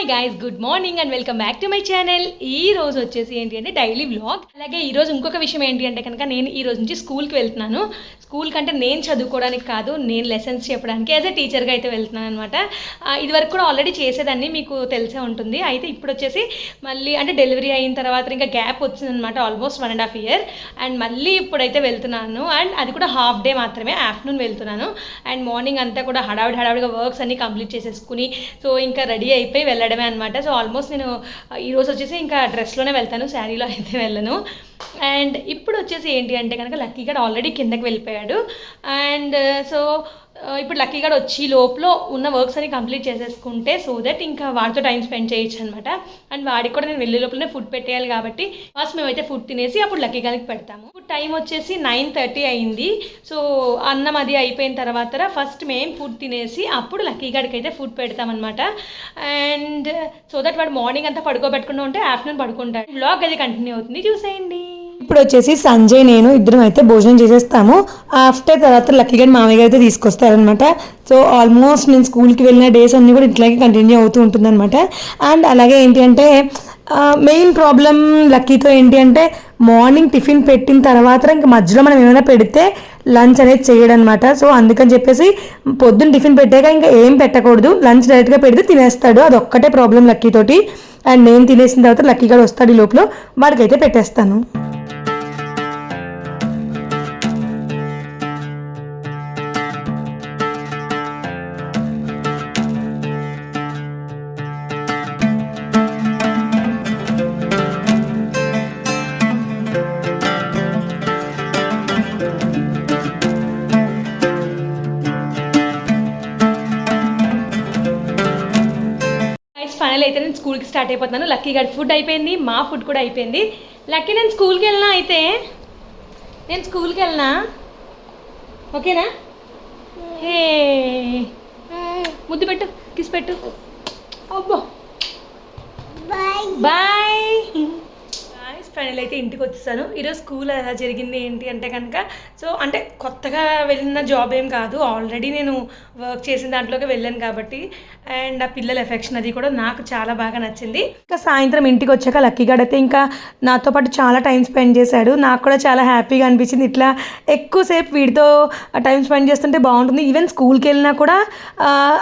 Hi guys good morning and welcome back to my channel ఈ రోజు వచ్చేసి ఏంటి అంటే డైలీ వ్లాగ్ అలాగే ఈ రోజు ఇంకొక విషయం ఏంటి అంటే కనుక నేను ఈ రోజు నుంచి స్కూల్కి వెళ్తున్నాను. స్కూల్ కంటే నేను చదువుకోవడానికి కాదు నేను లెసన్స్ చెప్పడానికి యాజ్ అ టీచర్గా అయితే వెళ్తున్నాను అనమాట ఇది వరకు కూడా ఆల్రెడీ చేసేదాన్ని మీకు తెలిసే ఉంటుంది. అయితే ఇప్పుడు వచ్చేసి మళ్ళీ అంటే డెలివరీ అయిన తర్వాత ఇంకా గ్యాప్ వచ్చిందనమాట almost one and half year and మళ్ళీ ఇప్పుడైతే వెళ్తున్నాను. అండ్ అది కూడా హాఫ్ డే మాత్రమే ఆఫ్టర్నూన్ వెళ్తున్నాను. అండ్ మార్నింగ్ అంతా కూడా హడావిడి హడావిడిగా వర్క్స్ అన్ని కంప్లీట్ చేసేసుకుని సో ఇంకా రెడీ అయిపోయి వెళ్ళడమే అనమాట సో ఆల్మోస్ట్ నేను ఈరోజు వచ్చేసి ఇంకా డ్రెస్లోనే వెళ్తాను శారీలో అయితే వెళ్ళను. అండ్ ఇప్పుడు వచ్చేసి ఏంటి అంటే కనుక లక్కీ గడ్ ఆల్రెడీ కిందకి వెళ్ళిపోయాడు. అండ్ సో ఇప్పుడు లక్కీ గడ్ వచ్చి లోపల ఉన్న వర్క్స్ అన్ని కంప్లీట్ చేసేసుకుంటే సో దట్ ఇంకా వాడితో టైం స్పెండ్ చేయొచ్చు అనమాట అండ్ వాడికి కూడా నేను వెళ్ళే లోపలనే ఫుడ్ పెట్టేయాలి కాబట్టి ఫస్ట్ మేమైతే ఫుడ్ తినేసి అప్పుడు లక్కీ గడికి పెడతాము. ఇప్పుడు టైం వచ్చేసి నైన్ థర్టీ అయింది. సో అన్నం అది అయిపోయిన తర్వాత ఫస్ట్ మేము ఫుడ్ తినేసి అప్పుడు లక్కీ గడికి అయితే ఫుడ్ పెడతామన్నమాట అండ్ సో దట్ వాడు మార్నింగ్ అంతా పడుకోబెట్టుకుంటూ ఉంటే ఆఫ్టర్నూన్ పడుకుంటాడు. బ్లాగ్ అది కంటిన్యూ అవుతుంది. చూసేయండి. ఇప్పుడు వచ్చేసి సంజయ్ నేను ఇద్దరం అయితే భోజనం చేసేస్తాము. ఆఫ్టర్ తర్వాత లక్కీ గారి మామయ్య గారు అయితే తీసుకొస్తారనమాట సో ఆల్మోస్ట్ నేను స్కూల్కి వెళ్ళిన డేస్ అన్నీ కూడా ఇట్లాగే కంటిన్యూ అవుతూ ఉంటుందన్నమాట. అండ్ అలాగే ఏంటి అంటే మెయిన్ ప్రాబ్లం లక్కీతో ఏంటి అంటే మార్నింగ్ టిఫిన్ పెట్టిన తర్వాత ఇంకా మధ్యలో మనం ఏమైనా పెడితే లంచ్ అనేది చేయడనమాట సో అందుకని చెప్పేసి పొద్దున్న టిఫిన్ పెట్టాక ఇంకా ఏం పెట్టకూడదు. లంచ్ డైరెక్ట్గా పెడితే తినేస్తాడు. అది ఒక్కటే ప్రాబ్లం లక్కీతోటి అండ్ నేను తినేసిన తర్వాత లక్కీ గారు వస్తాడు ఈ లోపల. వాడికైతే పెట్టేస్తాను. ఫైనల్ అయితే నేను స్కూల్కి స్టార్ట్ అయిపోతున్నాను. లక్కీ గడి ఫుడ్ అయిపోయింది మా ఫుడ్ కూడా అయిపోయింది. లక్కీ నేను స్కూల్కి వెళ్ళినా అయితే? నేను స్కూల్కి వెళ్ళినా? ఓకేనా? హే. ముద్దు పెట్టు కిస్ పెట్టు. అబ్బో. బాయ్ అయితే ఇంటికి వచ్చేసాను ఈరోజు స్కూల్ ఎలా జరిగింది ఏంటి అంటే కనుక సో అంటే కొత్తగా వెళ్ళిన జాబ్ ఏం కాదు. ఆల్రెడీ నేను వర్క్ చేసిన దాంట్లోకి వెళ్ళాను కాబట్టి అండ్ ఆ పిల్లల ఎఫెక్షన్ అది కూడా నాకు చాలా బాగా నచ్చింది. ఇంకా సాయంత్రం ఇంటికి వచ్చాక లక్కీ గారు అయితే ఇంకా నాతో పాటు చాలా టైం స్పెండ్ చేశాడు. నాకు కూడా చాలా హ్యాపీగా అనిపించింది. ఇట్లా ఎక్కువసేపు వీడితో టైం స్పెండ్ చేస్తుంటే బాగుంటుంది. ఈవెన్ స్కూల్కి వెళ్ళినా కూడా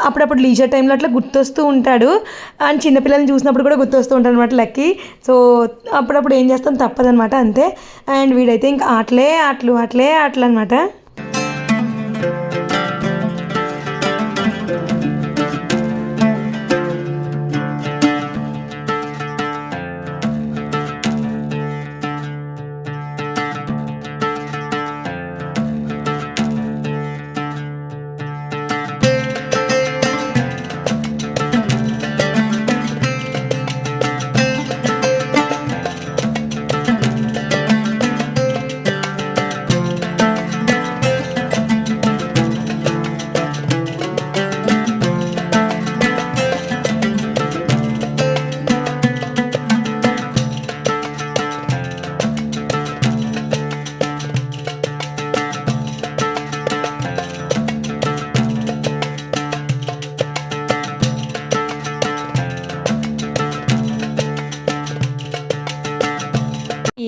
అప్పుడప్పుడు లీజర్ టైంలో అట్లా గుర్తొస్తూ ఉంటాడు. అండ్ చిన్నపిల్లల్ని చూసినప్పుడు కూడా గుర్తొస్తూ ఉంటాడు అనమాట లక్కీ. సో అప్పుడప్పుడు ఏం చేస్తాం? తప్పదనమాట అంతే. అండ్ వీడైతే ఇంకా ఆటలే ఆటలు ఆటలే ఆటలు అనమాట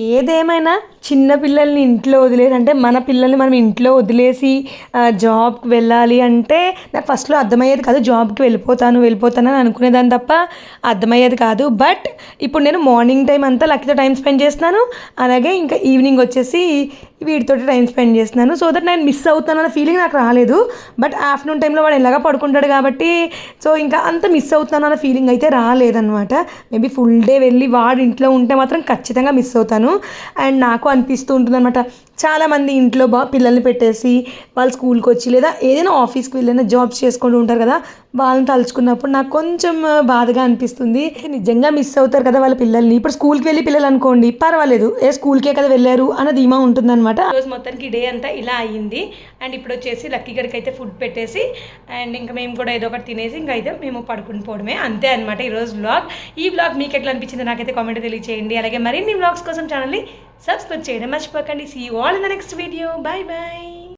ఏదేమైనా చిన్న పిల్లల్ని ఇంట్లో వదిలేసి అంటే మన పిల్లల్ని మనం ఇంట్లో వదిలేసి జాబ్కి వెళ్ళాలి అంటే నాకు ఫస్ట్లో అర్థమయ్యేది కాదు జాబ్కి వెళ్ళిపోతాను వెళ్ళిపోతాను అని అనుకునేదాన్ని తప్ప అర్థమయ్యేది కాదు. బట్ ఇప్పుడు నేను మార్నింగ్ టైం అంతా లక్కీతో టైం స్పెండ్ చేస్తున్నాను. అలాగే ఇంకా ఈవినింగ్ వచ్చేసి వీటితో టైం స్పెండ్ చేస్తున్నాను. సో దట్ నేను మిస్ అవుతాను అన్న ఫీలింగ్ నాకు రాలేదు. బట్ ఆఫ్టర్నూన్ టైంలో వాడు ఎలాగా పడుకుంటాడు కాబట్టి సో ఇంకా అంత మిస్ అవుతాను అన్న ఫీలింగ్ అయితే రాలేదన్నమాట. మేబీ ఫుల్ డే వెళ్ళి వాడు ఇంట్లో ఉంటే మాత్రం ఖచ్చితంగా మిస్ అవుతాను. అండ్ నాకు అనిపిస్తూ ఉంటుంది అనమాట చాలామంది ఇంట్లో బా పిల్లల్ని పెట్టేసి వాళ్ళు స్కూల్కి వచ్చి లేదా ఏదైనా ఆఫీస్కి వెళ్ళినా జాబ్స్ చేసుకుంటూ ఉంటారు కదా వాళ్ళని తలుచుకున్నప్పుడు నాకు కొంచెం బాధగా అనిపిస్తుంది. నిజంగా మిస్ అవుతారు కదా వాళ్ళ పిల్లల్ని. ఇప్పుడు స్కూల్కి వెళ్ళి పిల్లలు అనుకోండి పర్వాలేదు ఏ స్కూల్కే కదా వెళ్ళారు అన్న ధీమా ఉంటుందన్నమాట. రోజు మొత్తానికి డే అంతా ఇలా అయ్యింది అండ్ ఇప్పుడు వచ్చేసి లక్కీ గడికి అయితే ఫుడ్ పెట్టేసి అండ్ ఇంకా మేము కూడా ఏదో ఒకటి తినేసి ఇంకా అయితే మేము పడుకుని పోవడమే. అంతే అనమాట ఈరోజు బ్లాగ్ ఈ బ్లాగ్ మీకు ఎట్లా అనిపించింది నాకైతే కామెంట్ తెలియచేయండి. అలాగే మరిన్ని బ్లాగ్స్ కోసం ఛానల్ని సబ్స్క్రైబ్ చేయడం మర్చిపోకండి. See all in the next video. Bye bye.